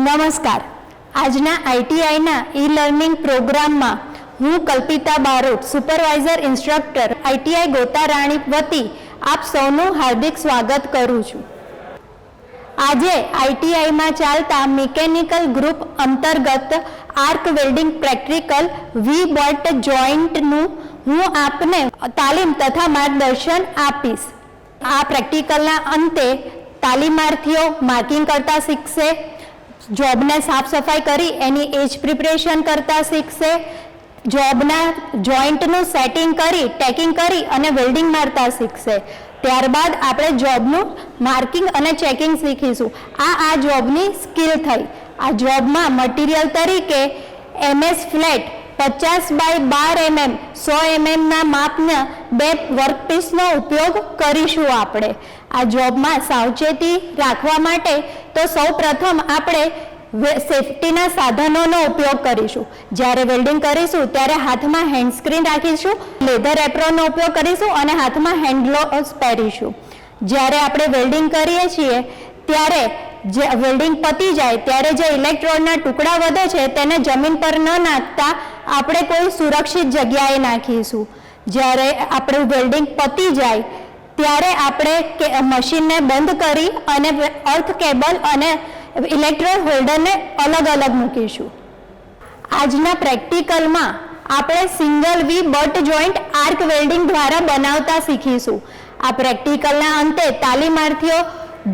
નમસ્કાર. આજના આઈટીઆઈના ઈ લર્નિંગ પ્રોગ્રામમાં હું Kalpita Barot, supervisor instructor, ITI Gota રાણી વતી આપ સૌનું હાર્દિક સ્વાગત કરું છું. આજે આઈટીઆઈમાં ચાલતા મિકેનિકલ ગ્રુપ અંતર્ગત arc welding practical V butt જોઈન્ટનું હું આપને તાલીમ તથા માર્ગદર્શન આપીશ. આ પ્રેક્ટિકલના અંતે તાલીમાર્થીઓ માર્કિંગ કરતા શીખશે જોબને સાફ સફાઈ કરી, એની એજ પ્રિપરેશન કરતા શીખશે. જોબના જોઈન્ટનું સેટિંગ કરી, ટેકિંગ કરી અને વેલ્ડિંગ મારતા શીખશે. ત્યારબાદ આપણે જોબનું માર્કિંગ અને ચેકિંગ શીખીશું. આ આ જોબની સ્કિલ થઈ. આ જોબમાં મટીરિયલ તરીકે એમએસ ફ્લેટ પચાસ બાય બાર એમએમ, સો એમએમના માપના બે વર્કપીસનો ઉપયોગ કરીશું આપણે. આ જોબમાં સાવચેતી રાખવા માટે તો સૌ પ્રથમ આપણે સેફટીના સાધનોનો ઉપયોગ કરીશું. જ્યારે વેલ્ડિંગ કરીશું, ત્યારે હાથમાં હેન્ડ સ્ક્રીન રાખીશું, લેધર એપ્રોનનો ઉપયોગ કરીશું અને હાથમાં હેન્ડ પહેરીશું. જ્યારે આપણે વેલ્ડિંગ કરીએ છીએ, ત્યારે જે વેલ્ડિંગ પતી જાય, ત્યારે જે ઇલેક્ટ્રોનના ટુકડા વધે છે, તેને જમીન પર ન નાખતા આપણે કોઈ સુરક્ષિત જગ્યાએ નાખીશું. જ્યારે આપણું વેલ્ડિંગ પતી જાય ત્યારે આપણે મશીનને બંધ કરી અને અર્થ કેબલ અને ઇલેક્ટ્રોલ હોલ્ડરને અલગ અલગ મૂકીશું. આજના પ્રેક્ટિકલમાં આપણે single V butt joint arc welding દ્વારા બનાવતા શીખીશું. આ પ્રેક્ટિકલના અંતે તાલીમાર્થીઓ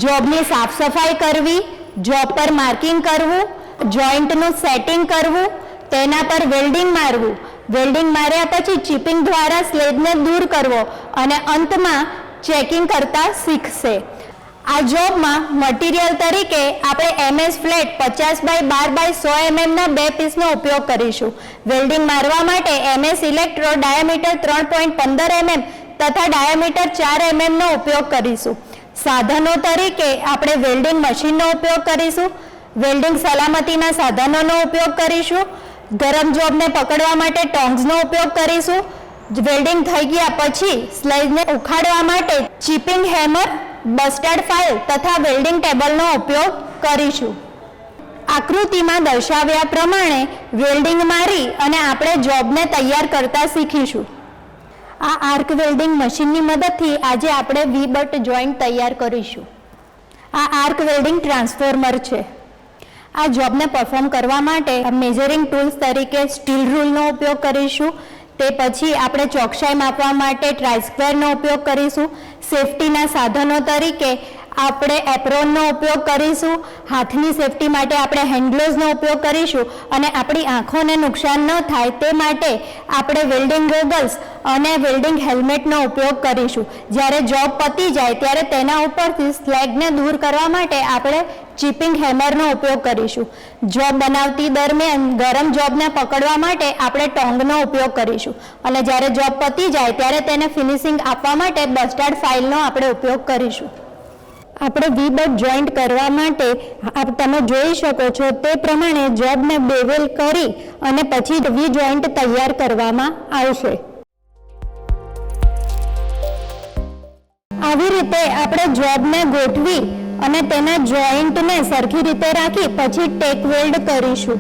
જોબની સાફ સફાઈ કરવી, જોબ પર માર્કિંગ કરવું, જોઈન્ટનું સેટિંગ કરવું, તેના પર વેલ્ડિંગ મારવું. વેલ્ડિંગ માર્યા પછી ચીપિંગ દ્વારા સ્લેબને દૂર કરવો અને અંતમાં ચેકિંગ કરતા શીખશે. આ જોબમાં મટીરિયલ તરીકે આપણે એમએસ ફ્લેટ પચાસ બાય બાર બાય સો એમએમના બે પીસનો ઉપયોગ કરીશું. વેલ્ડિંગ મારવા માટે એમએસ ઇલેક્ટ્રો ડાયામીટર ત્રણ પોઈન્ટ પંદર એમએમ તથા ડાયામીટર ચાર એમએમનો ઉપયોગ કરીશું. સાધનો તરીકે આપણે વેલ્ડિંગ મશીનનો ઉપયોગ કરીશું. વેલ્ડિંગ સલામતીના સાધનોનો ઉપયોગ કરીશું. ગરમ જોબને પકડવા માટે ટોંગ્સનો ઉપયોગ કરીશું. વેલ્ડિંગ થઈ ગયા પછી સ્લાઇડને ઉખાડવા માટે ચીપિંગ હેમર, બસ્ટર્ડ ફાઇલ તથા વેલ્ડિંગ ટેબલનો ઉપયોગ કરીશું. આકૃતિમાં દર્શાવ્યા પ્રમાણે વેલ્ડિંગ મારી અને આપણે જોબને તૈયાર કરતા શીખીશું. આ આર્ક વેલ્ડિંગ મશીનની મદદથી આજે આપણે વી બટ જોઈન્ટ તૈયાર કરીશું. આ આર્ક વેલ્ડિંગ ટ્રાન્સફોર્મર છે. આ જોબને પરફોર્મ કરવા માટે મેજરિંગ ટૂલ્સ તરીકે સ્ટીલ રૂલનો ઉપયોગ કરીશું તે પછી આપણે ચોકસાઈ માપવા માટે ટ્રાઇસ્ક્વેરનો ઉપયોગ કરીશું. સેફટીના સાધનો તરીકે આપણે એપ્રોનનો ઉપયોગ કરીશું. હાથની સેફટી માટે આપણે હેન્ડગ્લોવ્સનો ઉપયોગ કરીશું અને આપણી આંખોને નુકસાન ન થાય તે માટે આપણે વેલ્ડિંગ ગોગલ્સ અને વેલ્ડિંગ હેલ્મેટનો ઉપયોગ કરીશું. જ્યારે જોબ પતી જાય ત્યારે તેના ઉપરથી સ્લેગને દૂર કરવા માટે આપણે ચીપિંગ હેમરનો ઉપયોગ કરીશું. જોબ બનાવતી દરમિયાન ગરમ જોબને પકડવા માટે આપણે ટોંગનો ઉપયોગ કરીશું. અને જ્યારે જોબ પતી જાય ત્યારે તેને ફિનિશિંગ આપવા માટે બસ્ટાર્ડ ફાઇલનો આપણે ઉપયોગ કરીશું. આપણે વી બટ જોઈન્ટ કરવા માટે તમે જોઈ શકો છો તે પ્રમાણે જોબને બેવેલ કરી અને પછી વી જોઈન્ટ તૈયાર કરવામાં આવશે. આવી રીતે આપણે જોબને ગોઠવી અને તેના જોઈન્ટને સરખી રીતે રાખી પછી ટેક વેલ્ડ કરીશું.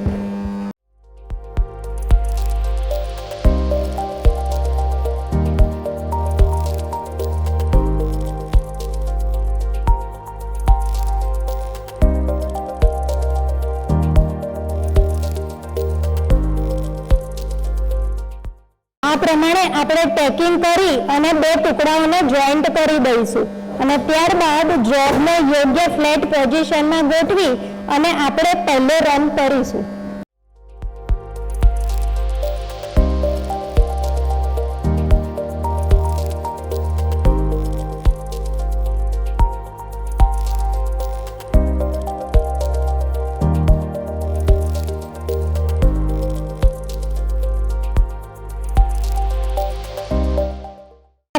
આ પ્રમાણે આપણે ટેકિંગ કરી અને બે ટુકડાઓને જોઈન્ટ કરી દઈશું. અને ત્યારબાદ જોબને યોગ્ય ફ્લેટ પોઝિશનમાં ગોઠવી અને આપણે પહેલો રન કરીશું.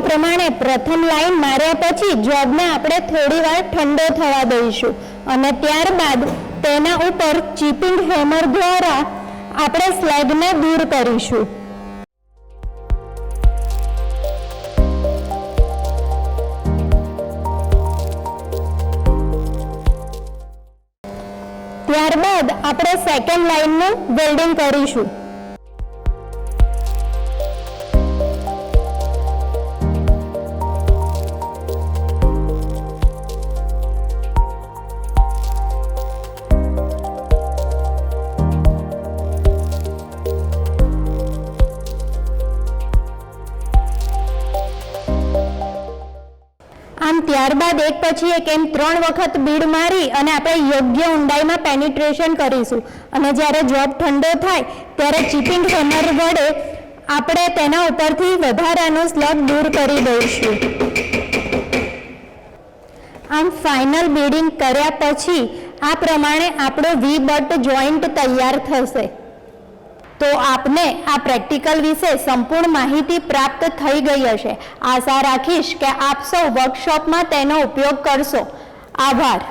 પ્રમાણે પ્રથમ લાઈન માર્યા પછી જોબને આપણે થોડી વાર ઠંડો થવા દઈશું. અને ત્યારબાદ તેના ઉપર ચીપિંગ હેમર દ્વારા આપણે સ્લેગને દૂર કરીશું. ત્યારબાદ આપણે સેકન્ડ લાઇનનું વેલ્ડિંગ કરીશું. ત્યારબાદ એક પછી એક એમ ત્રણ વખત બીડ મારી અને આપણે યોગ્ય ઊંડાઈમાં પેનિટ્રેશન કરીશું. અને જ્યારે જોબ ઠંડો થાય, ત્યારે ચીપિંગ હેમર વડે આપણે તેના ઉપરથી વધારાનો સ્લગ દૂર કરી દઈશું. આમ ફાઇનલ બીડિંગ કર્યા પછી આ પ્રમાણે આપણો વી બટ જોઈન્ટ તૈયાર થશે. તો આપને આ પ્રેક્ટિકલ વિશે સંપૂર્ણ માહિતી પ્રાપ્ત થઈ ગઈ હશે. આશા રાખીશ કે આપ સૌ વર્કશોપમાં તેનો ઉપયોગ કરશો. આભાર.